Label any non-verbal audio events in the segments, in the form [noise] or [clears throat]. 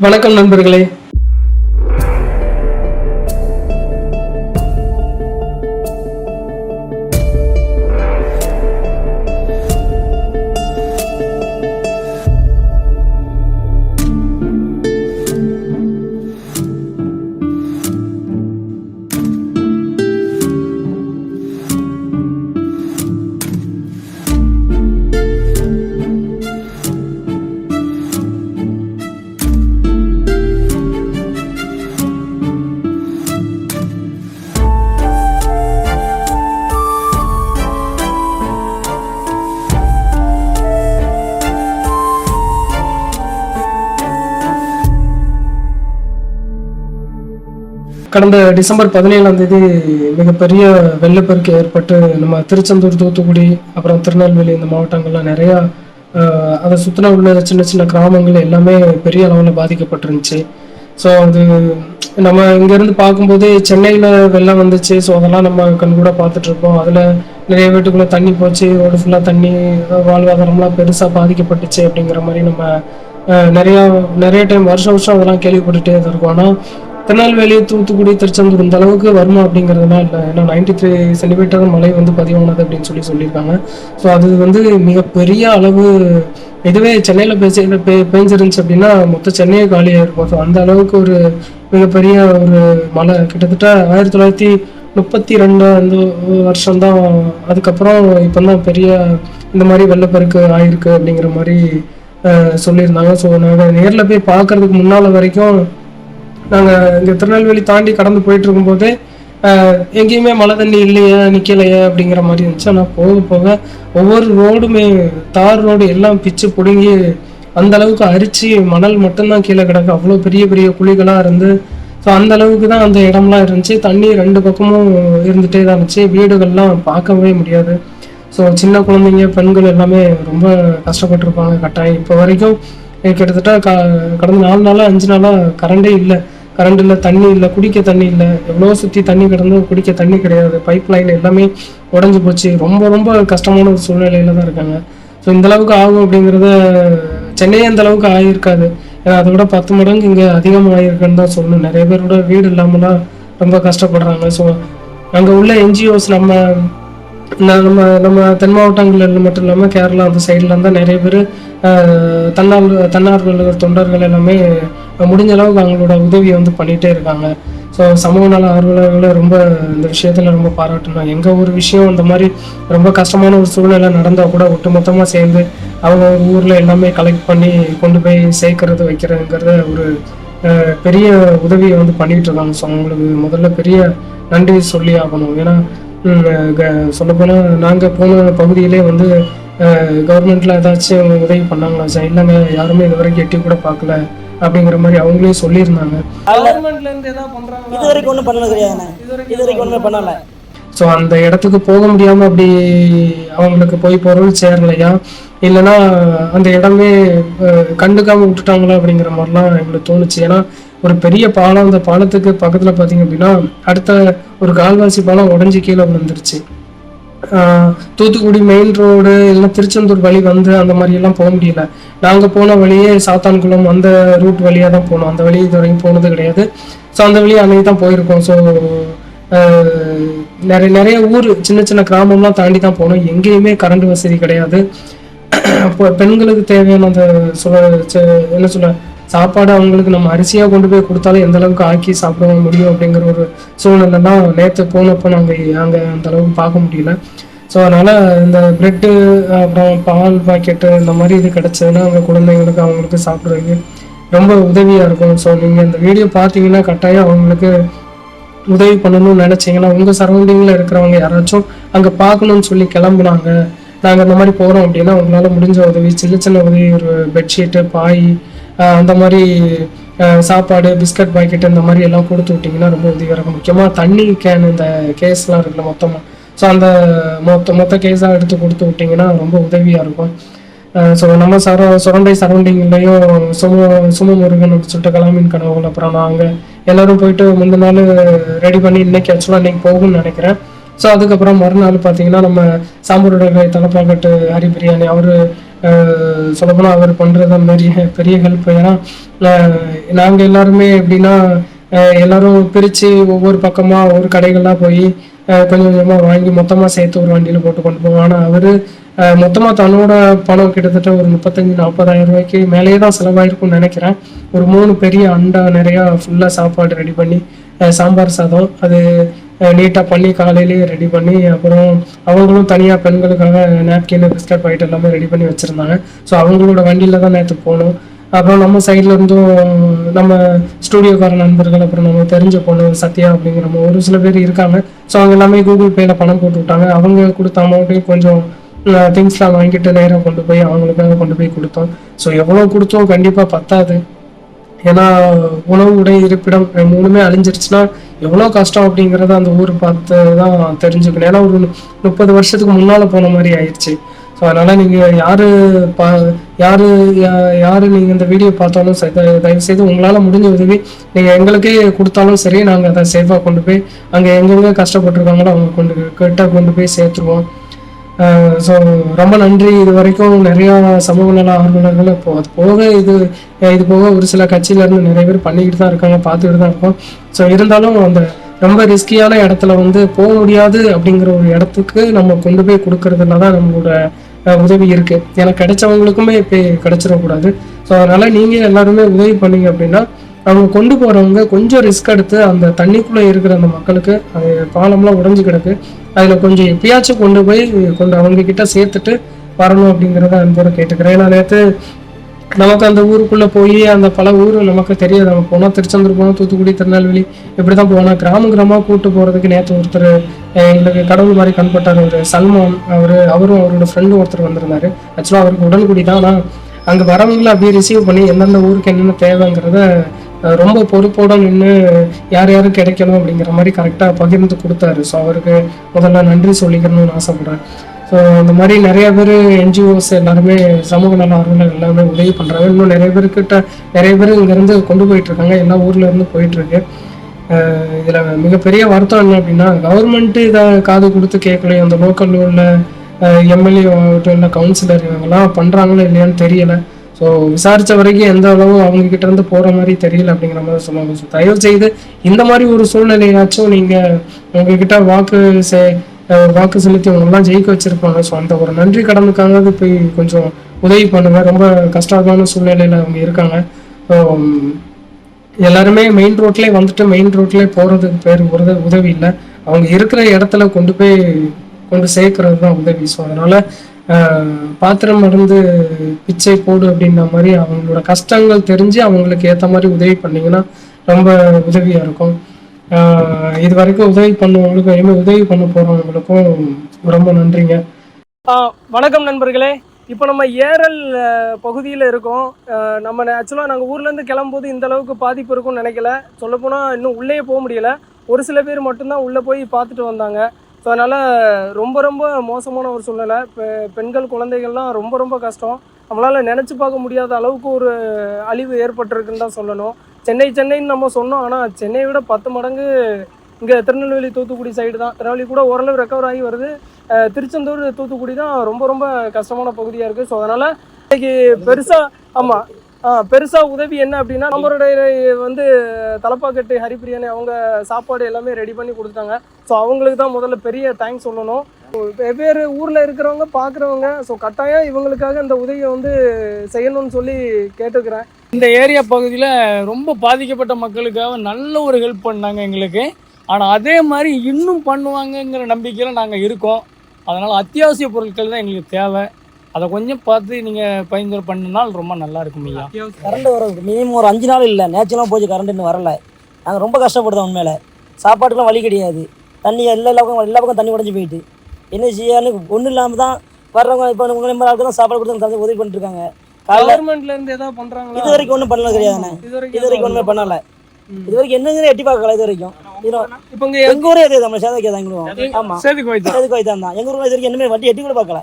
வணக்கம் நண்பர்களே. கடந்த டிசம்பர் பதினேழாம் தேதி மிகப்பெரிய வெள்ளப்பெருக்கு ஏற்பட்டு நம்ம திருச்செந்தூர் தூத்துக்குடி அப்புறம் திருநெல்வேலி இந்த மாவட்டங்கள்லாம் நிறையா அதை சுற்றின உள்ள சின்ன சின்ன கிராமங்கள் எல்லாமே பெரிய அளவில் பாதிக்கப்பட்டிருந்துச்சு. ஸோ அது நம்ம இங்கேருந்து பார்க்கும்போது சென்னையில் வெள்ளம் வந்துச்சு. ஸோ அதெல்லாம் நம்ம கண்கூட கூட பார்த்துட்ருப்போம் அதில் நிறைய வீட்டுக்குள்ளே தண்ணி போச்சு. ரோடு ஃபுல்லாக தண்ணி வாழ்வாதாரம்லாம் பெருசாக பாதிக்கப்பட்டுச்சு அப்படிங்கிற மாதிரி நம்ம நிறையா நிறைய டைம் வருஷம் வருஷம் அதெல்லாம் கேள்விப்பட்டுட்டே தான் இருக்கோம். ஆனால் திருநெல்வேலி தூத்துக்குடி திருச்செந்தூர் இந்த அளவுக்கு வருமா அப்படிங்கிறதுலாம் இல்லை. ஏன்னா நைன்டி த்ரீ சென்டிமீட்டர் மழை வந்து பதிவானது அப்படின்னு சொல்லி சொல்லியிருக்காங்க. ஸோ அது வந்து மிகப்பெரிய அளவு இதுவே சென்னையில் பேசி பெ பேஞ்சிருந்துச்சு அப்படின்னா மொத்த சென்னையே காலியாக இருக்கும் ஸோ அந்த அளவுக்கு ஒரு மிகப்பெரிய ஒரு மழை. கிட்டத்தட்ட ஆயிரத்தி தொள்ளாயிரத்தி முப்பத்தி ரெண்டு அந்த வருஷம்தான். அதுக்கப்புறம் இப்போ தான் பெரிய இந்த மாதிரி வெள்ளப்பெருக்கு ஆயிருக்கு அப்படிங்கிற மாதிரி சொல்லியிருந்தாங்க. ஸோ நாங்கள் நேரில் போய் பார்க்கறதுக்கு முன்னால் வரைக்கும் நாங்கள் இங்கே திருநெல்வேலி தாண்டி கடந்து போயிட்டு இருக்கும்போதே எங்கேயுமே மழை தண்ணி இல்லையே நிற்கலையே அப்படிங்கிற மாதிரி இருந்துச்சு. ஆனால் போக போக ஒவ்வொரு ரோடுமே தார் ரோடு எல்லாம் பிச்சு பிடுங்கி அந்த அளவுக்கு அரிச்சு மணல் மட்டும்தான் கீழே கிடக்கு. அவ்வளோ பெரிய பெரிய குழிகளாக இருந்து ஸோ அந்த அளவுக்கு தான் அந்த இடம்லாம் இருந்துச்சு. தண்ணி ரெண்டு பக்கமும் இருந்துகிட்டே தான் இருந்துச்சு. வீடுகள்லாம் பார்க்கவே முடியாது. ஸோ சின்ன குழந்தைங்க பெண்கள் எல்லாமே ரொம்ப கஷ்டப்பட்டிருப்பாங்க கட்டாயம். இப்போ வரைக்கும் கிட்டத்தட்ட க கடந்த நாலு நாளாக அஞ்சு நாளாக கரண்டே இல்லை. கரண்ட் இல்லை தண்ணி இல்லை குடிக்க தண்ணி இல்லை எவ்வளோ சுற்றி தண்ணி கிடந்தும் குடிக்க தண்ணி கிடையாது. பைப் லைன் எல்லாமே உடஞ்சி போச்சு. ரொம்ப ரொம்ப கஷ்டமான ஒரு சூழ்நிலையில தான் இருக்காங்க. ஸோ இந்த அளவுக்கு ஆகும் அப்படிங்கிறத சென்னையே அந்த அளவுக்கு ஆகியிருக்காது ஏன்னா அதை விட பத்து மடங்கு இங்கே அதிகமாக ஆகியிருக்குன்னு தான் சொல்லணும். நிறைய பேரோட வீடு இல்லாமலாம் ரொம்ப கஷ்டப்படுறாங்க. ஸோ அங்கே உள்ள என்ஜிஓஸ் நம்ம நான் நம்ம நம்ம தென் மாவட்டங்களில் மட்டும் இல்லாமல் கேரளா அந்த சைடில் தான் நிறைய பேர் தன்னார் தன்னார்வலர்கள் தொண்டர்கள் எல்லாமே முடிஞ்ச அளவுக்கு அவங்களோட உதவியை வந்து பண்ணிகிட்டே இருக்காங்க. ஸோ சமூக நல ஆர்வலர்களை ரொம்ப இந்த விஷயத்தில் ரொம்ப பாராட்டணும். எங்கள் ஒரு விஷயம் இந்த மாதிரி ரொம்ப கஷ்டமான ஒரு சூழ்நிலை நடந்தால் கூட ஒட்டுமொத்தமாக சேர்ந்து அவங்க ஒரு ஊரில் எல்லாமே கலெக்ட் பண்ணி கொண்டு போய் சேர்க்கறது வைக்கிறதுங்கிறத ஒரு பெரிய உதவியை வந்து பண்ணிகிட்டு இருக்காங்க. ஸோ அவங்களுக்கு முதல்ல பெரிய நன்றி சொல்லி ஆகணும். ஏன்னா சொல்லப்போனால் நாங்கள் போன பகுதியிலே வந்து கவர்மெண்ட்ல ஏதாச்சும் உதவி பண்ணாங்களா? சார் இல்லைங்க யாருமே இது வரைக்கும் எட்டி கூட பார்க்கல அப்படிங்கிற மாதிரி அவங்களே சொல்லியிருந்தாங்க. இது வரைக்கும் ஒன்றும் பண்ணது கிடையாதுண்ணே இது வரைக்கும் ஒன்றுமே பண்ணலை. ஸோ அந்த இடத்துக்கு போக முடியாம அப்படி அவங்களுக்கு போய் பொருள் சேரலையா? இல்லைன்னா அந்த இடமே அஹ், கண்டுக்காம விட்டுட்டாங்களா அப்படிங்கிற மாதிரிலாம் எங்களுக்கு தோணுச்சு. ஏன்னா ஒரு பெரிய பாலம் அந்த பாலத்துக்கு பக்கத்துல பாத்தீங்க அப்படின்னா அடுத்த ஒரு கால்வாசி பாலம் உடஞ்சி கீழே விழுந்துருச்சு. தூத்துக்குடி மெயின் ரோடு இல்லைன்னா திருச்செந்தூர் வழி வந்து அந்த மாதிரி எல்லாம் போக முடியல. நாங்க போன வழியே சாத்தான்குளம் அந்த ரூட் வழியா தான் போனோம். அந்த வழி இது வரைக்கும் போனது கிடையாது. ஸோ அந்த வழி அன்னைக்கு தான் போயிருக்கோம். ஸோ நிறைய நிறைய ஊர் சின்ன சின்ன கிராமம்லாம் தாண்டி தான் போனோம். எங்கேயுமே கரண்ட் வசதி கிடையாது. [clears throat] பெண்களுக்கு தேவையான அந்த சொல்ல என்ன சொல்ல சாப்பாடு அவங்களுக்கு நம்ம அரிசியாக கொண்டு போய் கொடுத்தாலும் எந்த அளவுக்கு ஆக்கி சாப்பிட முடியும் அப்படிங்கிற ஒரு சூழ்நிலைலாம் நேற்று போனப்போ நாங்கள் அங்கே அந்த அளவுக்கு பார்க்க முடியல. ஸோ அதனால் இந்த பிரெட்டு அப்புறம் பால் பாக்கெட்டு இந்த மாதிரி இது கிடச்சதுன்னா அவங்க குழந்தைங்களுக்கு அவங்களுக்கு சாப்பிட்றதுக்கு ரொம்ப உதவியாக இருக்கும். ஸோ நீங்கள் இந்த வீடியோ பார்த்தீங்கன்னா கட்டாயம் அவங்களுக்கு உதவி பண்ணணும்னு நினச்சிங்கன்னா உங்கள் சரௌண்டிங்கில் இருக்கிறவங்க யாராச்சும் அங்கே பார்க்கணும்னு சொல்லி கிளம்புனாங்க நாங்கள் இந்த மாதிரி போகிறோம் அப்படின்னா உங்களால் முடிஞ்ச உதவி சின்ன சின்ன உதவி ஒரு பெட்ஷீட்டு பாய் அந்த மாதிரி சாப்பாடு பிஸ்கட் பாக்கெட் இந்த மாதிரி எல்லாம் கொடுத்து விட்டிங்கன்னா ரொம்ப உதவியாக இருக்கும் முக்கியமாக தண்ணி கேன் இந்த கேஸ்லாம் இருக்குல்ல மொத்தமாக ஸோ அந்த மொத்த மொத்த கேஸாக எடுத்து கொடுத்து விட்டிங்கன்னா ரொம்ப உதவியாக இருக்கும். ஸோ நம்ம சர சுரண்டை சரௌண்டிங்லேயும் சும சுமமுருகன் அப்படின்னு சொல்லிட்டு கலாமின் கனவுகள் அப்புறம் நாங்கள் எல்லோரும் போயிட்டு முந்தின நாள் ரெடி பண்ணி இன்னைக்கு ஆக்சுவலாக இன்னைக்கு போகும்னு நினைக்கிறேன். ஸோ அதுக்கப்புறம் மறுநாள் பார்த்தீங்கன்னா நம்ம சாம்பரோட தலைப்பாக்கட்டு ஹரி பிரியாணி அவர் சொல்லப்போனால் அவர் பண்ணுறது பெரிய பெரிய ஹெல்ப் ஏன்னா நாங்கள் எல்லாருமே எப்படின்னா எல்லாரும் பிரித்து ஒவ்வொரு பக்கமாக ஒவ்வொரு கடைகள்லாம் போய் கொஞ்சம் கொஞ்சமாக வாங்கி மொத்தமாக சேர்த்து ஒரு வண்டியில் போட்டு கொண்டு போவோம். ஆனால் அவர் மொத்தமாக தன்னோட பணம் கிட்டத்தட்ட ஒரு முப்பத்தஞ்சு நாற்பதாயிரம் ரூபாய்க்கு மேலேயே தான் செலவாயிருக்கும்னு நினைக்கிறேன். ஒரு மூணு பெரிய அண்டா நிறையா ஃபுல்லாக சாப்பாடு ரெடி பண்ணி சாம்பார் சாதம் அது நீட்டாக பண்ணி காலையிலேயே ரெடி பண்ணி அப்புறம் அவங்களும் தனியாக பெண்களுக்காக நாப்கின் பிஸ்கட் பாக்கெட் எல்லாமே ரெடி பண்ணி வச்சுருந்தாங்க. ஸோ அவங்களோட வண்டியில் தான் நேற்று போனோம். அப்புறம் நம்ம சைடில் இருந்தும் நம்ம ஸ்டூடியோக்கார நண்பர்கள் அப்புறம் நம்ம தெரிஞ்ச பொண்ணு சத்யா அப்படிங்கிற நம்ம ஒரு சில பேர் இருக்காங்க. ஸோ அவங்க எல்லாமே கூகுள் பேயில் பணம் போட்டு விட்டாங்க. அவங்க கொடுத்த அமௌண்ட்டையும் கொஞ்சம் திங்ஸ்லாம் வாங்கிட்டு நேராக கொண்டு போய் அவங்களுக்காக கொண்டு போய் கொடுத்தோம். ஸோ எவ்வளோ கொடுத்தோம்? கண்டிப்பாக பத்தாது. ஏன்னா உணவு உடை இருப்பிடம் மூணுமே அழிஞ்சிருச்சுன்னா எவ்வளோ கஷ்டம் அப்படிங்கிறத அந்த ஊர் பார்த்து தான் தெரிஞ்சுக்கணும். ஏன்னா ஒரு முப்பது வருஷத்துக்கு முன்னால் போன மாதிரி ஆயிடுச்சு. ஸோ அதனால் நீங்கள் யார் பா யார் யார் நீங்கள் இந்த வீடியோ பார்த்தாலும் சரி தயவு செய்து உங்களால் முடிஞ்ச உதவி நீங்கள் எங்களுக்கே கொடுத்தாலும் சரி நாங்கள் அதை சேஃபாக கொண்டு போய் அங்கே எங்கெங்கே கஷ்டப்பட்டுருக்காங்களோ அவங்க கொண்டு கிட்ட கொண்டு போய் சேர்த்துருவோம். ஸோ ரொம்ப நன்றி. இது வரைக்கும் நிறையா சமூக நல ஆர்வலர்கள் இப்போ அது போக இது இது போக ஒரு சில கட்சியிலேருந்து நிறைய பேர் பண்ணிக்கிட்டு தான் இருக்காங்க பார்த்துக்கிட்டு தான் இருக்கோம். ஸோ இருந்தாலும் அந்த ரொம்ப ரிஸ்கியான இடத்துல வந்து போக முடியாது அப்படிங்கிற ஒரு இடத்துக்கு நம்ம கொண்டு போய் கொடுக்கறதுல தான் நம்மளோட உதவி இருக்கு. எனக்கு கிடைச்சவங்களுக்குமே இப்போ கிடைச்சிடக்கூடாது. ஸோ அதனால நீங்கள் எல்லாருமே உதவி பண்ணீங்க அப்படின்னா அவங்க கொண்டு போகிறவங்க கொஞ்சம் ரிஸ்க் எடுத்து அந்த தண்ணிக்குள்ளே இருக்கிற அந்த மக்களுக்கு அது பாலம்லாம் உடைஞ்சு கிடக்கு. அதில் கொஞ்சம் எப்பயாச்சும் கொண்டு போய் கொண்டு அவங்கக்கிட்ட சேர்த்துட்டு வரணும் அப்படிங்கிறத அன்போட கேட்டுக்கிறேன். ஏன்னா நேற்று நமக்கு அந்த ஊருக்குள்ளே போய் அந்த பல ஊர் நமக்கு தெரியாது. நம்ம போனோம் திருச்செந்தூர் போனோம் தூத்துக்குடி திருநெல்வேலி இப்படி தான் போனோம் கிராம கிராமமாக கூட்டு போகிறதுக்கு நேற்று ஒருத்தர் எங்களுக்கு கடவுள் மாதிரி கண்பட்டார் ஒரு சல்மான் அவர் அவரும் அவரோட ஃப்ரெண்டும் ஒருத்தர் வந்திருந்தார். ஆக்சுவலாக அவருக்கு உடன்குடி தான். ஆனால் அங்கே வரவங்களை அப்படியே ரிசீவ் பண்ணி எந்தெந்த ஊருக்கு என்னென்ன தேவைங்கிறத ரொம்ப பொறுப்போட நின்று யார் யாரும் கிடைக்கணும் அப்படிங்கிற மாதிரி கரெக்டாக பகிர்ந்து கொடுத்தாரு. ஸோ அவருக்கு முதல்ல நன்றி சொல்லிக்கணும்னு ஆசைப்படுறேன். ஸோ அந்த மாதிரி நிறைய பேர் என்ஜிஓஸ் எல்லாருமே சமூக நல ஆர்வலர் எல்லாமே உதவி பண்ணுறாங்க இன்னும் நிறைய பேர்கிட்ட நிறைய பேர் இங்கேருந்து கொண்டு போயிட்டு இருக்காங்க எல்லா ஊர்லேருந்து இருந்து இதில் மிகப்பெரிய வருத்தம் என்ன அப்படின்னா கவர்மெண்ட்டு இதை காது கொடுத்து கேட்கலையும் அந்த லோக்கலில் உள்ள எம்எல்ஏ ஆகட்டும் இல்லை கவுன்சிலர் இவங்கெல்லாம் பண்ணுறாங்களோ இல்லையான்னு தெரியலை. ஸோ விசாரித்த வரைக்கும் எந்த அளவு அவங்க கிட்ட இருந்து போற மாதிரி தெரியல அப்படிங்கிற மாதிரி சொன்னாங்க. ஸோ தயவு செய்து இந்த மாதிரி ஒரு சூழ்நிலையாச்சும் நீங்க உங்ககிட்ட வாக்கு சே வாக்கு செலுத்தி அவங்கெல்லாம் ஜெயிக்க வச்சிருப்பாங்க. ஸோ அந்த ஒரு நன்றி கடனுக்காக போய் கொஞ்சம் உதவி பண்ணுங்க. ரொம்ப கஷ்டமான சூழ்நிலையில அவங்க இருக்காங்க. ஸோ எல்லாருமே மெயின் ரோட்லேயே வந்துட்டு மெயின் ரோட்லேயே போகிறதுக்கு பேர் உதவி உதவி இல்லை. அவங்க இருக்கிற இடத்துல கொண்டு போய் கொண்டு சேர்க்கறது தான் உதவி. ஸோ அதனால பாத்திரம் மருந்து பிச்சை போடு அப்படின்ற மாதிரி அவங்களோட கஷ்டங்கள் தெரிஞ்சு அவங்களுக்கு ஏற்ற மாதிரி உதவி பண்ணிங்கன்னா ரொம்ப உதவியாக இருக்கும். இது வரைக்கும் உதவி பண்ணவங்களுக்கும் இனிமேல் உதவி பண்ண போகிறவங்களுக்கும் ரொம்ப நன்றிங்க. வணக்கம் நண்பர்களே. இப்போ நம்ம ஏரல் பகுதியில் இருக்கோம். நம்ம ஆக்சுவலாக நாங்கள் ஊர்லேருந்து கிளம்பும்போது இந்த அளவுக்கு பாதிப்பு இருக்கும்னு நினைக்கல. சொல்லப்போனால் இன்னும் உள்ளேயே போக முடியல. ஒரு சில பேர் மட்டும்தான் உள்ளே போய் பார்த்துட்டு வந்தாங்க. ஸோ அதனால் ரொம்ப ரொம்ப மோசமான ஒரு சூழ்நிலை. இப்போ பெண்கள் குழந்தைகள்லாம் ரொம்ப ரொம்ப கஷ்டம். நம்மளால் நினச்சி பார்க்க முடியாத அளவுக்கு ஒரு அழிவு ஏற்பட்டிருக்குன்னு தான் சொல்லணும். சென்னை சென்னைன்னு நம்ம சொன்னோம். ஆனால் சென்னையை விட பத்து மடங்கு இங்கே திருநெல்வேலி தூத்துக்குடி சைடு தான். திருநெல்வேலி கூட ஓரளவு ரெக்கவர் ஆகி வருது. திருச்செந்தூர் தூத்துக்குடி தான் ரொம்ப ரொம்ப கஷ்டமான பகுதியாக இருக்குது ஸோ அதனால் இன்றைக்கி பெருசாக ஆமாம் பெருசாக உதவி என்ன அப்படின்னா நம்மளுடைய வந்து தலப்பாக்கட்டு ஹரிபிரியாணி அவங்க சாப்பாடு எல்லாமே ரெடி பண்ணி கொடுத்துட்டாங்க. ஸோ அவங்களுக்கு தான் முதல்ல பெரிய தேங்க்ஸ் சொல்லணும். வெவ்வேறு ஊரில் இருக்கிறவங்க பார்க்குறவங்க ஸோ கட்டாயம் இவங்களுக்காக இந்த உதவியை வந்து செய்யணும்னு சொல்லி கேட்டுக்கிறேன். இந்த ஏரியா பகுதியில் ரொம்ப பாதிக்கப்பட்ட மக்களுக்காக நல்ல ஒரு ஹெல்ப் பண்ணாங்க எங்களுக்கு. ஆனால் அதே மாதிரி இன்னும் பண்ணுவாங்கங்கிற நம்பிக்கையில் நாங்கள் இருக்கோம். அதனால் அத்தியாவசிய பொருட்கள் தான் எங்களுக்கு தேவை. அதை கொஞ்சம் பார்த்து நீங்கள் பரிந்துரை பண்ணினால் ரொம்ப நல்லா இருக்கும் ஐயா. கரண்ட் வர மினிமம் ஒரு அஞ்சு நாள் இல்லை. நேச்சுரலாக போச்சு கரண்ட் இன்னும் வரல. நாங்கள் ரொம்ப கஷ்டப்படுறோம் உண்மையில. சாப்பாட்டுக்குலாம் வழி கிடையாது. தண்ணி எல்லா எல்லா பக்கம் எல்லா பக்கம் தண்ணி உடஞ்சி போயிட்டு. என்ன செய்யான்னு ஒன்றும் இல்லாமல் தான் வர்றவங்க இப்போ உங்களை மாதிரி ஆட்கள் தான் சாப்பாடு கொடுத்து தந்து உதவி பண்ணிட்டு இருக்காங்க காலைல கவர்மெண்ட்ல இருந்து ஏதாவது பண்றாங்களா? இது வரைக்கும் ஒன்றும் பண்ணல கிடையாதுண்ணே இது வரைக்கும் ஒன்றுமே பண்ணல. இது வரைக்கும் என்னங்கிற எட்டி பார்க்கல இது வரைக்கும். இப்போ எங்க ஊரே அதே நம்ம சேதம் வைக்காத எங்களும் ஆமா. சேதுக்கு அதுக்கு வைத்தான் தான். எங்க ஊர்ல இது வரைக்கும் என்னமே வட்டி எட்டி கூட பார்க்கல.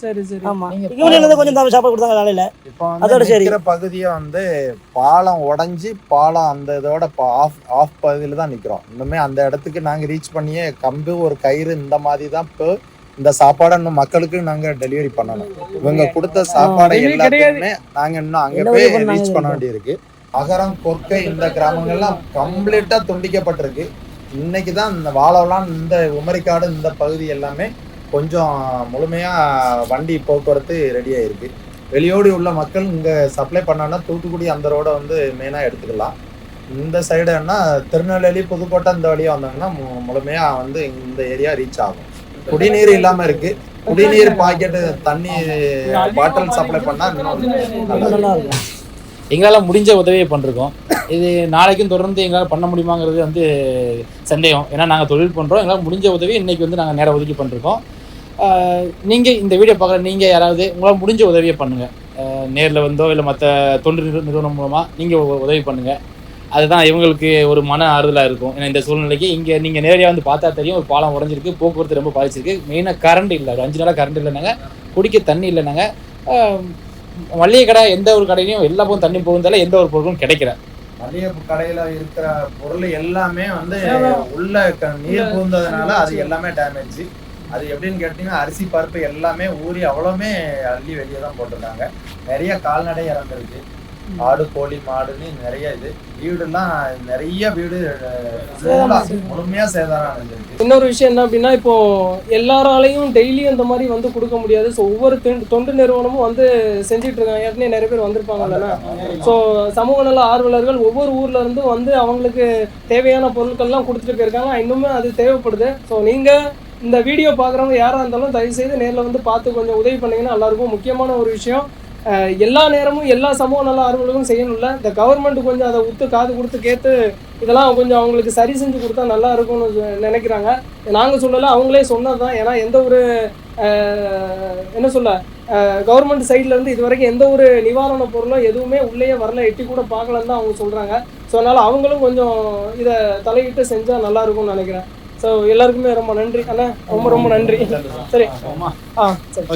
சரி சரி. ஆமா. இவங்க கொஞ்சம் தான் சாப்பாடு கொடுத்தாங்க காலையில இப்போ அதோட சரி. பகுதியை வந்து பாலம் உடைஞ்சு பாலம் அந்த இதோட ஆஃப் ஆஃப் பகுதியில தான் நிக்கிறோம். இன்னுமே அந்த இடத்துக்கு நாங்க ரீச் பண்ணியே கம்பு ஒரு கயிறு இந்த மாதிரி தான் இப்போ இந்த சாப்பாடை இன்னும் மக்களுக்கு நாங்க டெலிவரி பண்ணணும். இவங்க கொடுத்த சாப்பாடை எல்லாத்தையுமே நாங்க இன்னும் அங்க போய் ரீச் பண்ண வேண்டியிருக்கு. அகரம் கொற்கை இந்த கிராமங்கள்லாம் கம்ப்ளீட்டா துண்டிக்கப்பட்டிருக்கு. இன்னைக்கு தான் இந்த வாழவெல்லாம் இந்த உமரிக்காடு இந்த பகுதி எல்லாமே கொஞ்சம் முழுமையா வண்டி போக்குவரத்து ரெடி ஆயிருக்கு. வெளியோடி உள்ள மக்கள் இங்க சப்ளை பண்ணோன்னா தூத்துக்குடி அந்த ரோடை வந்து மெயினா எடுத்துக்கலாம். இந்த சைடுன்னா திருநெல்வேலி புதுக்கோட்டை இந்த வழியா வந்தாங்கன்னா மு- முழுமையா வந்து இந்த ஏரியா ரீச் ஆகும். குடிநீர் இல்லாம இருக்கு. குடிநீர் பாக்கெட்டு தண்ணி பாட்டில் சப்ளை பண்ணா இன்னும் நல்லா இருக்கும். எங்களால் முடிஞ்ச உதவியை பண்ணிருக்கோம் இது நாளைக்கும் தொடர்ந்து எங்களால் பண்ண முடியுமாங்கிறது வந்து சந்தேகம். ஏன்னா நாங்கள் தொழில் பண்ணுறோம் எங்களால் முடிஞ்ச உதவி இன்னைக்கு வந்து நாங்கள் நேரம் ஒதுக்கி பண்ணிருக்கோம் நீங்கள் இந்த வீடியோ பார்க்குற நீங்கள் யாராவது உங்களால் முடிஞ்ச உதவியை பண்ணுங்கள் நேரில் வந்தோ இல்லை மற்ற தொண்டு நிறு- நிறுவனம் மூலமாக நீங்கள் உதவி பண்ணுங்கள் அதுதான் இவங்களுக்கு ஒரு மன ஆறுதலாக இருக்கும். ஏன்னா இந்த சூழ்நிலைக்கு இங்கே நீங்கள் நேரடியாக வந்து பார்த்தா தெரியும் ஒரு பாலம் உடஞ்சிருக்கு போக்குவரத்து ரொம்ப பாதிச்சிருக்கு. மெயினாக கரண்ட் இல்லை. ஒரு அஞ்சு நாளாக கரண்ட் இல்லைனாங்க குடிக்க தண்ணி இல்லைனாங்க மளிகை கடை எந்த ஒரு கடையிலையும் எல்லா பக்கம் தண்ணி போகுந்தால எந்த ஒரு பொருளும் கிடைக்கல. மளிகை கடையில இருக்கிற பொருள் எல்லாமே வந்து உள்ள நீர் பூந்ததுனால அது எல்லாமே டேமேஜ் அது எப்படின்னு கேட்டீங்கன்னா அரிசி பருப்பு எல்லாமே ஊறி அவ்வளவுமே அள்ளி வெளியே தான் போட்டிருக்காங்க. நிறைய கால்நடை இறந்துருக்கு. ஆடு கோழி மாடுன்னு நிறைய இது. வீடுலாம் நிறைய வீடு முழுமையா சேதாரம் இன்னொரு விஷயம் என்ன அப்படின்னா இப்போ எல்லாராலையும் டெய்லி அந்த மாதிரி வந்து கொடுக்க முடியாது. ஸோ ஒவ்வொரு தொண்டு- தொண்டு நிறுவனமும் வந்து செஞ்சுட்டு இருக்காங்க ஏற்கனவே நிறைய பேர் வந்திருப்பாங்க இல்லைன்னா. ஸோ சமூக நல ஆர்வலர்கள் ஒவ்வொரு ஊர்ல இருந்து வந்து அவங்களுக்கு தேவையான பொருட்கள்லாம் கொடுத்துட்டு போயிருக்காங்க. இன்னுமே அது தேவைப்படுது. ஸோ நீங்க இந்த வீடியோ பார்க்குறவங்க யாராக இருந்தாலும் தயவு செய்து நேரில் வந்து பார்த்து கொஞ்சம் உதவி பண்ணிங்கன்னா எல்லாருக்கும் முக்கியமான ஒரு விஷயம் எல்லா நேரமும் எல்லா சமூக நல்ல அறுவலகம் செய்யணும்ல. இந்த கவர்மெண்ட் கொஞ்சம் அதை உத்து காது கொடுத்து கேட்டு இதெல்லாம் கொஞ்சம் அவங்களுக்கு சரி செஞ்சு கொடுத்தா நல்லா இருக்கும்னு சொ- நினைக்கிறாங்க. நாங்கள் சொல்லலை அவங்களே சொன்னது தான் ஏன்னா எந்த ஒரு என்ன சொல்ல கவர்மெண்ட் சைட்லேருந்து இது வரைக்கும் எந்த ஒரு நிவாரண பொருளோ எதுவுமே உள்ளேயே வரல. எட்டி கூட பார்க்கலன்னு தான் அவங்க சொல்கிறாங்க ஸோ அதனால் அவங்களும் கொஞ்சம் இதை தலையிட்டு செஞ்சால் நல்லா இருக்கும்னு நினைக்கிறேன். ஸோ எல்லாருக்குமே ரொம்ப நன்றி. அண்ணா ரொம்ப ரொம்ப நன்றி. சரி. ஆ சரி.